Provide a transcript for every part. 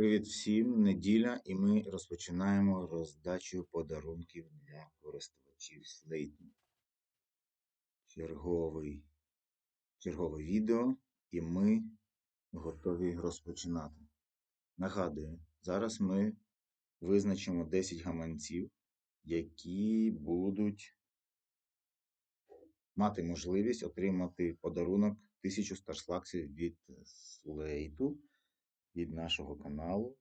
Привіт всім! Неділя, і ми розпочинаємо роздачу подарунків для користувачів. Черговий, чергове відео, і ми готові розпочинати. Нагадую, зараз ми визначимо 10 гаманців, які будуть мати можливість отримати подарунок 1000 старслаксів від Slate від нашого каналу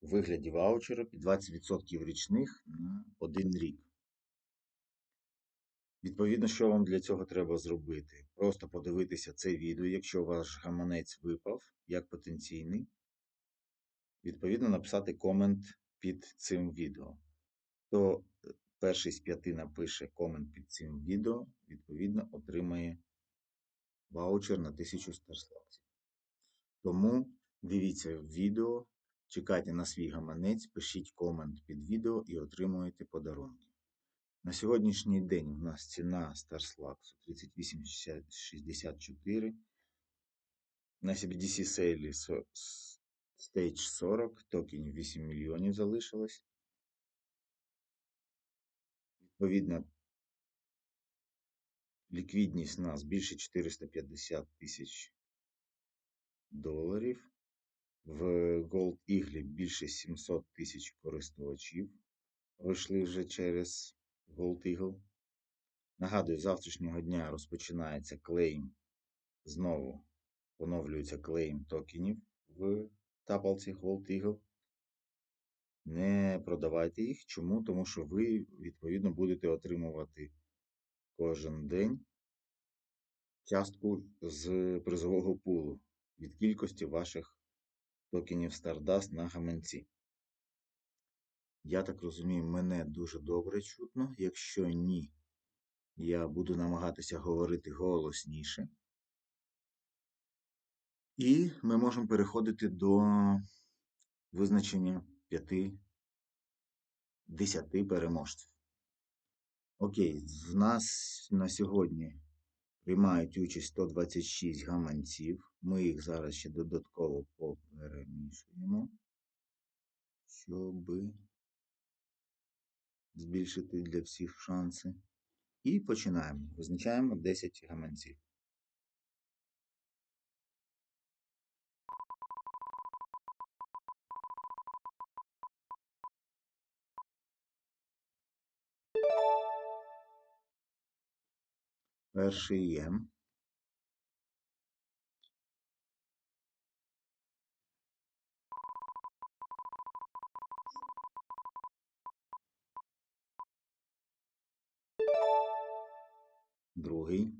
у вигляді ваучера під 20% річних на один рік. Відповідно, що вам для цього треба зробити? Просто подивитися це відео, якщо ваш гаманець випав як потенційний. Відповідно, написати комент під цим відео. Хто перший з п'яти напише комент під цим відео, відповідно, отримає ваучер на 1000 старслаксів. Тому Дивіться відео, чекайте на свій гаманець, пишіть комент під відео і отримуєте подарунки. На сьогоднішній день у нас ціна StarSlax 3864. На CBDC сейлі Stage 40, токенів 8 мільйонів залишилось. Відповідно, ліквідність у нас більше 450 тисяч доларів. В Gold Eagle більше 700 тисяч користувачів вийшли вже через Gold Eagle. Нагадую, завтрашнього дня розпочинається клейм. Знову поновлюється клейм токенів в тапалці Gold Eagle. Не продавайте їх. Чому? Тому що ви, відповідно, будете отримувати кожен день частку з призового пулу від кількості ваших токенів Stardust на гаманці. Я так розумію, мене дуже добре чутно. Якщо ні, я буду намагатися говорити голосніше. І ми можемо переходити до визначення 5-10 переможців. Окей, в нас на сьогодні приймають участь 126 гаманців. Ми їх зараз ще додатково поперемішуємо, щоб збільшити для всіх шанси. І починаємо. Визначаємо 10 гаманців. Перший є. Другий.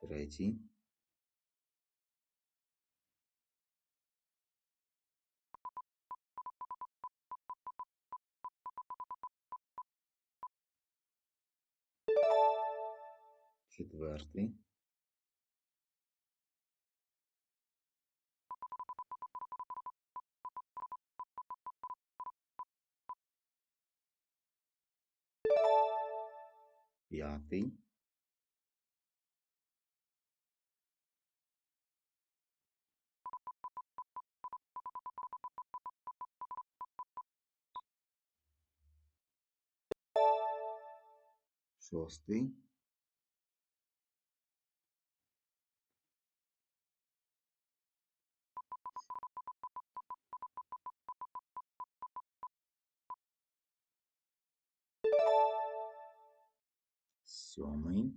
Третій. Четвертий. reality Firstly, Сьомий.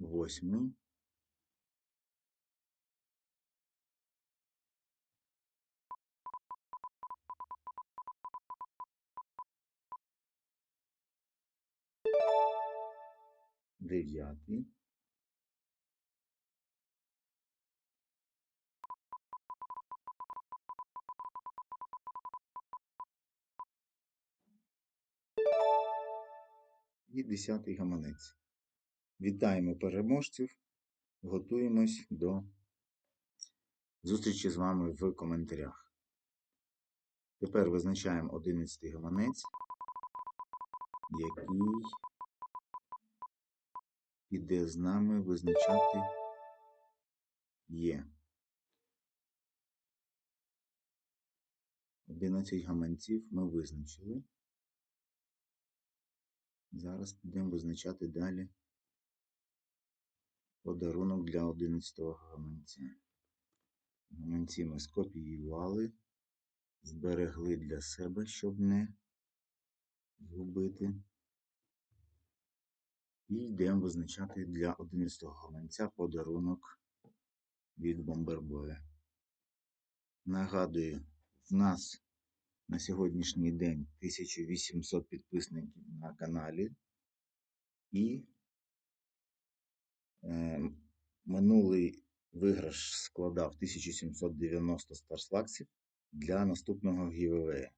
Восьмий. Дев'ятий. І десятий гаманець. Вітаємо переможців. Готуємось до зустрічі з вами в коментарях. Тепер визначаємо 11 гаманець, який іде з нами визначати є. 11 гаманців ми визначили. Зараз будемо визначати далі подарунок для 11 гаманця. Гаманці ми скопіювали, зберегли для себе, щоб не згубити. І йдемо визначати для 11 гаманця подарунок від Бомбербоя. Нагадую, в нас на сьогоднішній день 1800 підписників на каналі. І е, минулий виграш складав 1790 старслаксів для наступного гівевея.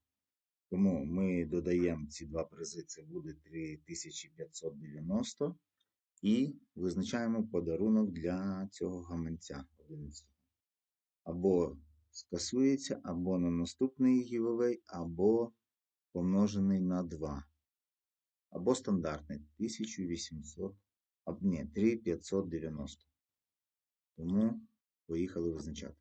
Тому ми додаємо ці два призи, це буде 3590. І визначаємо подарунок для цього гаманця 11. Або скасується, або на наступний гівевей, або помножений на 2. Або стандартний 1800, а, ні, 3590. Тому поїхали визначати.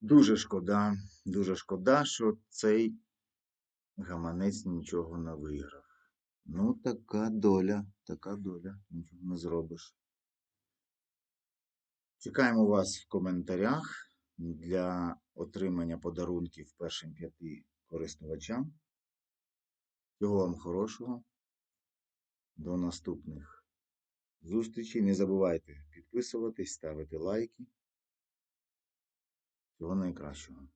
Дуже шкода, дуже шкода, що цей гаманець нічого не виграв. Ну, така доля, така доля, нічого не зробиш. Чекаємо вас в коментарях для отримання подарунків першим п'яти користувачам. Всього вам хорошого. До наступних зустрічей. Не забувайте підписуватись, ставити лайки. Всього найкращого.